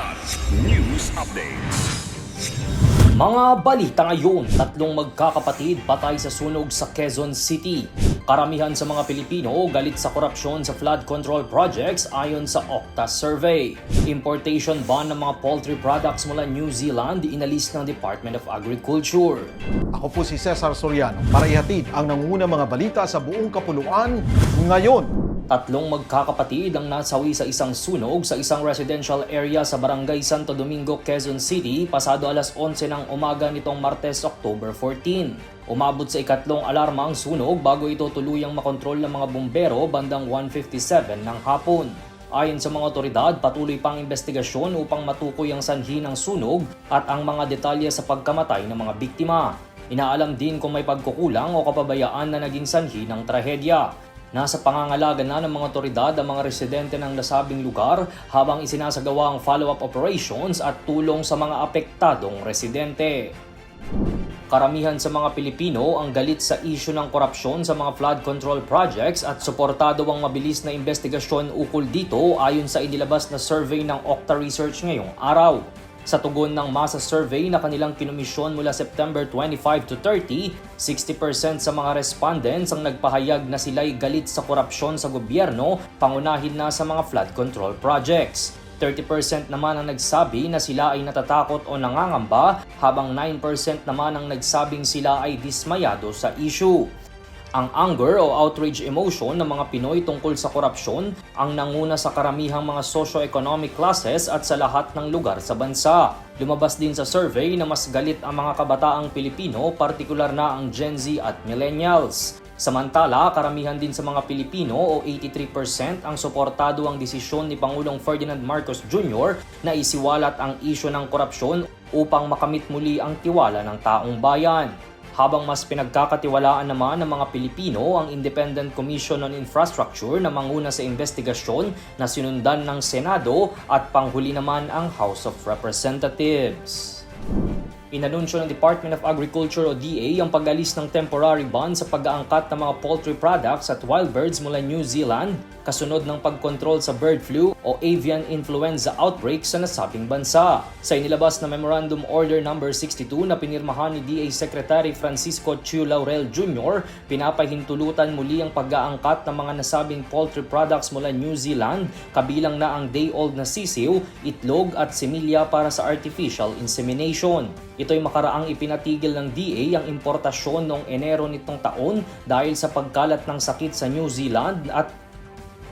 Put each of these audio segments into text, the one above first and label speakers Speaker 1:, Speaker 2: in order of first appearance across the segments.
Speaker 1: Kilat News Updates.
Speaker 2: Mga balita ngayon, tatlong magkakapatid patay sa sunog sa Quezon City. Karamihan sa mga Pilipino galit sa korupsyon sa flood control projects ayon sa Okta survey. Importation ban ng mga poultry products mula New Zealand inalis ng Department of Agriculture.
Speaker 3: Ako po si Cesar Soriano para ihatid ang nangungunang mga balita sa buong kapuluan ngayon.
Speaker 2: Tatlong magkakapatid ang nasawi sa isang sunog sa isang residential area sa Barangay Santo Domingo, Quezon City pasado alas 11 ng umaga nitong Martes, October 14. Umabot sa ikatlong alarma ang sunog bago ito tuluyang makontrol ng mga bumbero bandang 1.57 ng hapon. Ayon sa mga otoridad, patuloy pang investigasyon upang matukoy ang sanhi ng sunog at ang mga detalye sa pagkamatay ng mga biktima. Inaalam din kung may pagkukulang o kapabayaan na naging sanhi ng trahedya. Nasa pangangalaga na ng mga otoridad ang mga residente ng nasabing lugar habang isinasagawa ang follow-up operations at tulong sa mga apektadong residente. Karamihan sa mga Pilipino ang galit sa isyu ng korupsyon sa mga flood control projects at suportado ang mabilis na investigasyon ukol dito ayon sa inilabas na survey ng Okta Research ngayong araw. Sa tugon ng masa survey na kanilang kinumisyon mula September 25 to 30, 60% sa mga respondents ang nagpahayag na sila'y galit sa korupsyon sa gobyerno, pangunahin na sa mga flood control projects. 30% naman ang nagsabi na sila ay natatakot o nangangamba, habang 9% naman ang nagsabing sila ay dismayado sa issue. Ang anger o outrage emotion ng mga Pinoy tungkol sa korupsyon ang nanguna sa karamihang mga socio-economic classes at sa lahat ng lugar sa bansa. Lumabas din sa survey na mas galit ang mga kabataang Pilipino, partikular na ang Gen Z at Millennials. Samantala, karamihan din sa mga Pilipino o 83% ang suportado ang desisyon ni Pangulong Ferdinand Marcos Jr. na isiwalat ang isyo ng korupsyon upang makamit muli ang tiwala ng taong bayan. Habang mas pinagkakatiwalaan naman ng mga Pilipino ang Independent Commission on Infrastructure na manguna sa investigasyon na sinundan ng Senado at panghuli naman ang House of Representatives. Inanunsyo ng Department of Agriculture o DA ang pag-alis ng temporary ban sa pag-aangkat ng mga poultry products at wild birds mula New Zealand kasunod ng pagkontrol sa bird flu o avian influenza outbreak sa nasabing bansa. Sa inilabas na Memorandum Order No. 62 na pinirmahan ni DA Secretary Francisco Chiu Laurel Jr., pinapahintulutan muli ang pag-aangkat ng mga nasabing poultry products mula New Zealand, kabilang na ang day-old na sisiw, itlog at similya para sa artificial insemination. Ito'y makaraang ipinatigil ng DA ang importasyon noong Enero nitong taon dahil sa pagkalat ng sakit sa New Zealand at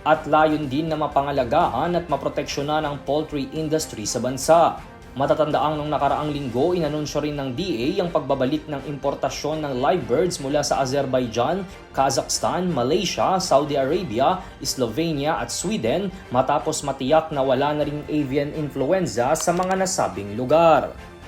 Speaker 2: at layon din na mapangalagaan at maproteksyonan ang poultry industry sa bansa. Matatandaang nung nakaraang linggo, inanunsyo rin ng DA ang pagbabalik ng importasyon ng live birds mula sa Azerbaijan, Kazakhstan, Malaysia, Saudi Arabia, Slovenia at Sweden matapos matiyak na wala na ring avian influenza sa mga nasabing lugar.